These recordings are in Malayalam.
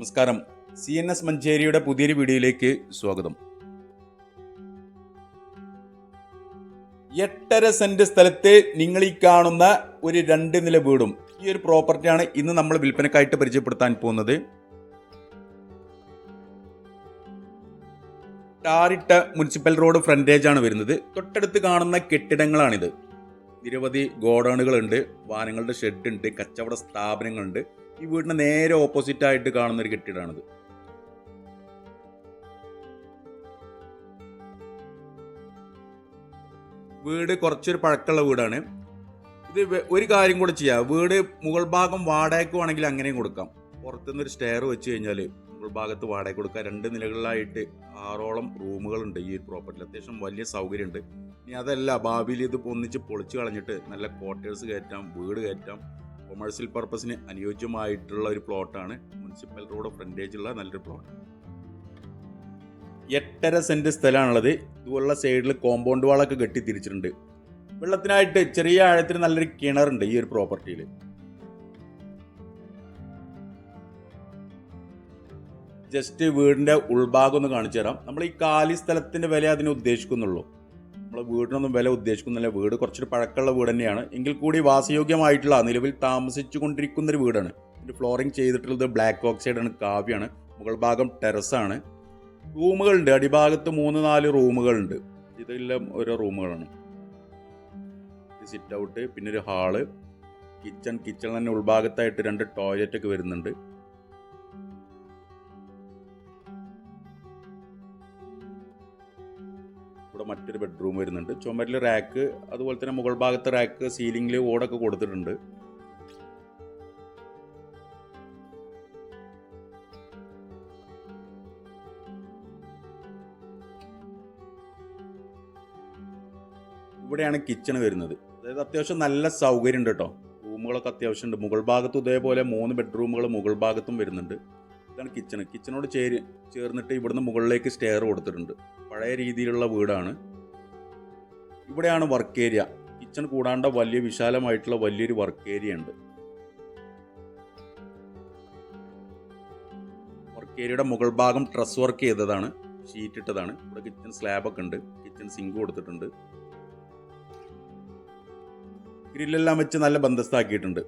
നമസ്കാരം. സി എൻ എസ് മഞ്ചേരിയുടെ പുതിയൊരു വീഡിയോയിലേക്ക് സ്വാഗതം. എട്ടര സെന്റ് സ്ഥലത്ത് നിങ്ങൾ ഈ കാണുന്ന ഒരു രണ്ട് നില വീടും ഈ ഒരു പ്രോപ്പർട്ടിയാണ് ഇന്ന് നമ്മൾ വിൽപ്പനക്കായിട്ട് പരിചയപ്പെടുത്താൻ പോകുന്നത്. ടാറിട്ട മുനിസിപ്പൽ റോഡ് ഫ്രണ്ടേജ് ആണ് വരുന്നത്. തൊട്ടടുത്ത് കാണുന്ന കെട്ടിടങ്ങളാണിത്. നിരവധി ഗോഡൗണുകളുണ്ട് വാഹനങ്ങളുടെ ഷെഡ് ഉണ്ട് കച്ചവട സ്ഥാപനങ്ങളുണ്ട്. ഈ വീടിന് നേരെ ഓപ്പോസിറ്റ് ആയിട്ട് കാണുന്ന ഒരു കെട്ടിടമാണിത് വീട് കുറച്ചൊരു പഴക്കമുള്ള വീടാണ്. ഇത് ഒരു കാര്യം കൂടെ ചെയ്യാം. വീട് മുകൾ ഭാഗം വാടകയ്ക്ക് വേണമെങ്കിൽ അങ്ങനെയും കൊടുക്കാം. പുറത്തുനിന്ന് ഒരു സ്റ്റെയർ വെച്ച് കഴിഞ്ഞാൽ മുകൾ ഭാഗത്ത് വാടക കൊടുക്കാം. രണ്ട് നിലകളിലായിട്ട് ആറോളം റൂമുകളുണ്ട് ഈ പ്രോപ്പർട്ടിയിൽ അത്യാവശ്യം വലിയ സൗകര്യമുണ്ട്. ഇനി അതല്ല ഭാവിയിൽ ഇത് ഒന്നിച്ച് പൊളിച്ച് കളഞ്ഞിട്ട് നല്ല ക്വാർട്ടേഴ്സ് കയറ്റാം വീട് കയറ്റാം. കൊമേഴ്സ്യൽ പർപ്പസിന് അനുയോജ്യമായിട്ടുള്ള ഒരു പ്ലോട്ടാണ് മുനിസിപ്പൽ റോഡ് ഫ്രണ്ടേജ് ഉള്ള നല്ലൊരു പ്ലോട്ട് എട്ടര സെന്റ് സ്ഥലമാണുള്ളത്. ഇതുപോലുള്ള സൈഡിൽ കോമ്പൗണ്ട് വാളൊക്കെ കെട്ടി തിരിച്ചിട്ടുണ്ട് വെള്ളത്തിനായിട്ട് ചെറിയ ആഴത്തിന് നല്ലൊരു കിണറുണ്ട് ഈ ഒരു പ്രോപ്പർട്ടിയിൽ ജസ്റ്റ് വീടിന്റെ ഉൾഭാഗം ഒന്ന് കാണിച്ചു തരാം നമ്മൾ ഈ കാലി സ്ഥലത്തിന്റെ വില അതിനെ ഉദ്ദേശിക്കുന്നുള്ളൂ. നമ്മൾ വീടിനൊന്നും വില ഉദ്ദേശിക്കുന്നില്ല. വീട് കുറച്ചൊരു പഴക്കമുള്ള വീട് തന്നെയാണ്. എങ്കിൽ കൂടി വാസയോഗ്യമായിട്ടുള്ള നിലവിൽ താമസിച്ചു കൊണ്ടിരിക്കുന്ന ഒരു വീടാണ് ഇതിന്റെ ഫ്ലോറിംഗ് ചെയ്തിട്ടുള്ളത് ബ്ലാക്ക് ഓക്സൈഡ് ആണ് കാവ്യാണ്. മുകൾ ഭാഗം ടെറസാണ് റൂമുകളുണ്ട്. അടിഭാഗത്ത് മൂന്ന് നാല് റൂമുകളുണ്ട്. ഇതെല്ലാം ഓരോ റൂമുകളാണ്. സിറ്റ് ഔട്ട് പിന്നെ ഒരു ഹാൾ കിച്ചൺ കിച്ചൺ തന്നെ ഉൾഭാഗത്തായിട്ട് രണ്ട് ടോയ്ലറ്റ് ഒക്കെ വരുന്നുണ്ട്. ഇവിടെ മറ്റൊരു ബെഡ്റൂം വരുന്നുണ്ട്. ചുമരിൽ റാക്ക് അതുപോലെ തന്നെ മുകൾ ഭാഗത്തെ റാക്ക് സീലിംഗിൽ ഓടൊക്കെ കൊടുത്തിട്ടുണ്ട്. ഇവിടെയാണ് കിച്ചൺ വരുന്നത്. അതായത് അത്യാവശ്യം നല്ല സൗകര്യം ഉണ്ട് കേട്ടോ. റൂമുകളൊക്കെ അത്യാവശ്യമുണ്ട്. മുകൾ ഭാഗത്തും ഇതേപോലെ മൂന്ന് ബെഡ്റൂമുകൾ മുകൾ ഭാഗത്തും വരുന്നുണ്ട്. ഇതാണ് കിച്ചൺ കിച്ചണോട് ചേര് ചേർന്നിട്ട് ഇവിടുന്ന് മുകളിലേക്ക് സ്റ്റെയർ കൊടുത്തിട്ടുണ്ട്. പഴയ രീതിയിലുള്ള വീടാണ്. ഇവിടെയാണ് വർക്ക് ഏരിയ കിച്ചൺ കൂടാണ്ട് വലിയ വിശാലമായിട്ടുള്ള വലിയൊരു വർക്ക് ഏരിയ ഉണ്ട്. വർക്ക് ഏരിയയുടെ മുകൾ ഭാഗം ട്രസ് വർക്ക് ചെയ്തതാണ്. ഷീറ്റ് ഇട്ടതാണ്. ഇവിടെ കിച്ചൺ സ്ലാബൊക്കെ ഉണ്ട്. കിച്ചൺ സിങ്ക് കൊടുത്തിട്ടുണ്ട്. ഗ്രില്ലെല്ലാം വെച്ച് നല്ല ബന്ധസ്ഥാക്കിയിട്ടുണ്ട്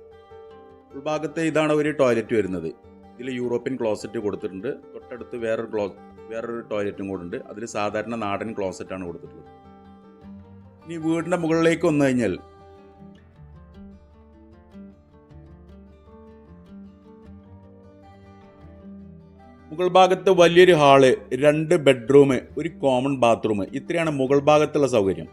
ഉൾഭാഗത്തെ ഇതാണ് ഒരു ടോയ്ലറ്റ് വരുന്നത്. ഇതിൽ യൂറോപ്യൻ ക്ലോസറ്റ് കൊടുത്തിട്ടുണ്ട്. തൊട്ടടുത്ത് വേറൊരു ക്ലോ വേറൊരു ടോയ്ലറ്റും കൂടെ ഉണ്ട്. അതിൽ സാധാരണ നാടൻ ക്ലോസറ്റാണ് കൊടുത്തിട്ടുള്ളത്. ഇനി വീടിന്റെ മുകളിലേക്ക് വന്നു കഴിഞ്ഞാൽ മുകൾ ഭാഗത്ത് വലിയൊരു ഹാൾ രണ്ട് ബെഡ്റൂം ഒരു കോമൺ ബാത്റൂം ഇത്രയാണ് മുകൾ ഭാഗത്തുള്ള സൗകര്യം.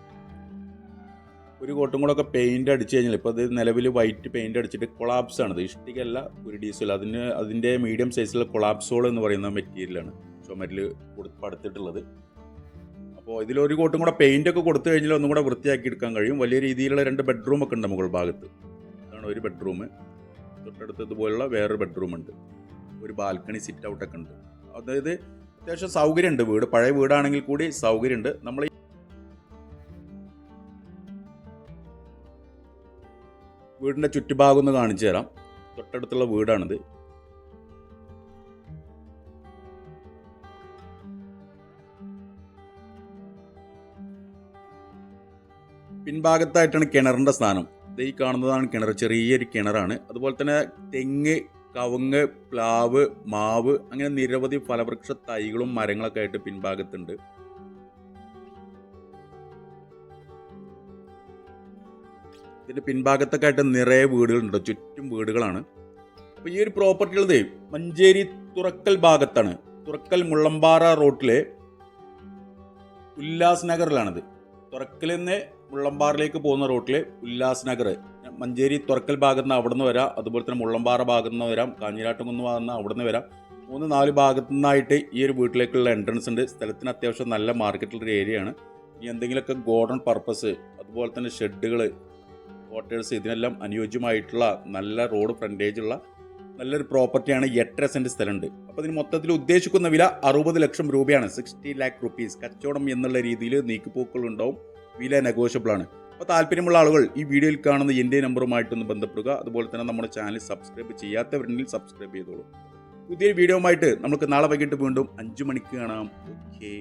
ഒരു കോട്ടും കൂടെ ഒക്കെ പെയിന്റ് അടിച്ചു കഴിഞ്ഞാൽ ഇപ്പോൾ അത് നിലവിൽ വൈറ്റ് പെയിന്റ് അടിച്ചിട്ട് കൊളാപ്സ് അത് ഇഷ്ടികല്ല ഒരു ഡീസൽ അതിന് അതിന്റെ മീഡിയം സൈസിലുള്ള കൊളാപ്സോൾ എന്ന് പറയുന്ന മെറ്റീരിയലാണ് ചുമരിൽ പടുത്തിട്ടുള്ളത്. അപ്പോൾ ഇതിലൊരു കോട്ടും കൂടെ പെയിന്റ് ഒക്കെ കൊടുത്തു കഴിഞ്ഞാൽ ഒന്നും കൂടെ വൃത്തിയാക്കി എടുക്കാൻ കഴിയും. വലിയ രീതിയിലുള്ള രണ്ട് ബെഡ്റൂം ഒക്കെ ഉണ്ട് മുകൾ ഭാഗത്ത്. അതാണ് ഒരു ബെഡ്റൂം തൊട്ടടുത്ത് ഇതുപോലുള്ള വേറൊരു ബെഡ്റൂം ഉണ്ട്. ഒരു ബാൽക്കണി സിറ്റ് ഔട്ടൊക്കെ ഉണ്ട്. അതായത് അത്യാവശ്യം സൗകര്യമുണ്ട് വീട്. പഴയ വീടാണെങ്കിൽ കൂടി സൗകര്യമുണ്ട്. നമ്മൾ വീടിന്റെ ചുറ്റുഭാഗം ഒന്ന് കാണിച്ചു തരാം. തൊട്ടടുത്തുള്ള വീടാണിത്. പിൻഭാഗത്തായിട്ടാണ് കിണറിന്റെ സ്ഥാനം. ഇത് ഈ കാണുന്നതാണ് കിണർ ചെറിയൊരു കിണറാണ്. അതുപോലെ തന്നെ തെങ്ങ് കവുങ്ങ് പ്ലാവ് മാവ് അങ്ങനെ നിരവധി ഫലവൃക്ഷ തൈകളും മരങ്ങളൊക്കെ ആയിട്ട് പിൻഭാഗത്തുണ്ട്. ഇതിന്റെ പിൻഭാഗത്തൊക്കെ ആയിട്ട് നിറയെ വീടുകളുണ്ട്. ചുറ്റും വീടുകളാണ്. അപ്പോൾ ഈ ഒരു പ്രോപ്പർട്ടി ഉള്ളത് മഞ്ചേരി തുറക്കൽ ഭാഗത്താണ്. തുറക്കൽ മുള്ളമ്പാറ റോട്ടിലെ ഉല്ലാസ് നഗറിലാണിത്. തുറക്കൽ നിന്ന് മുള്ളമ്പാറയിലേക്ക് പോകുന്ന റോട്ടിൽ ഉല്ലാസ് നഗർ. മഞ്ചേരി തുറക്കൽ ഭാഗത്ത് നിന്ന് അവിടെ നിന്ന് വരാം. അതുപോലെ തന്നെ മുള്ളമ്പാറ ഭാഗത്ത് നിന്ന് വരാം. കാഞ്ഞിരാട്ടുകുന്ന് ഭാഗത്ത് നിന്ന് അവിടെ നിന്ന് വരാം. മൂന്ന് നാല് ഭാഗത്തു നിന്നായിട്ട് ഈ ഒരു വീട്ടിലേക്കുള്ള എൻട്രൻസ് ഉണ്ട്. സ്ഥലത്തിന് അത്യാവശ്യം നല്ല മാർക്കറ്റുള്ള ഒരു ഏരിയയാണ് ഇനി എന്തെങ്കിലുമൊക്കെ ഗോഡൺ പർപ്പസ് അതുപോലെ തന്നെ ഷെഡുകൾ ക്വാർട്ടേഴ്സ് ഇതിനെല്ലാം അനുയോജ്യമായിട്ടുള്ള നല്ല റോഡ് ഫ്രണ്ടേജ് ഉള്ള നല്ലൊരു പ്രോപ്പർട്ടിയാണ് എട്ടര സെന്റ് സ്ഥലമുണ്ട്. അപ്പോൾ ഇതിന് മൊത്തത്തിൽ ഉദ്ദേശിക്കുന്ന വില അറുപത് ലക്ഷം രൂപയാണ്. സിക്സ്റ്റി ലാക്ക് റുപ്പീസ് കച്ചവടം എന്നുള്ള രീതിയിൽ നീക്കുപോക്കുകൾ ഉണ്ടാവും വില നെഗോഷ്യബിളാണ് അപ്പോൾ താല്പര്യമുള്ള ആളുകൾ ഈ വീഡിയോയിൽ കാണുന്ന എന്റെ നമ്പറുമായിട്ടൊന്ന് ബന്ധപ്പെടുക. അതുപോലെ തന്നെ നമ്മുടെ ചാനൽ സബ്സ്ക്രൈബ് ചെയ്യാത്തവരുണ്ടെങ്കിൽ സബ്സ്ക്രൈബ് ചെയ്തോളൂ. പുതിയ വീഡിയോ ആയിട്ട് നമുക്ക് നാളെ വൈകിട്ട് വീണ്ടും അഞ്ചു മണിക്ക് കാണാം. ഓക്കെ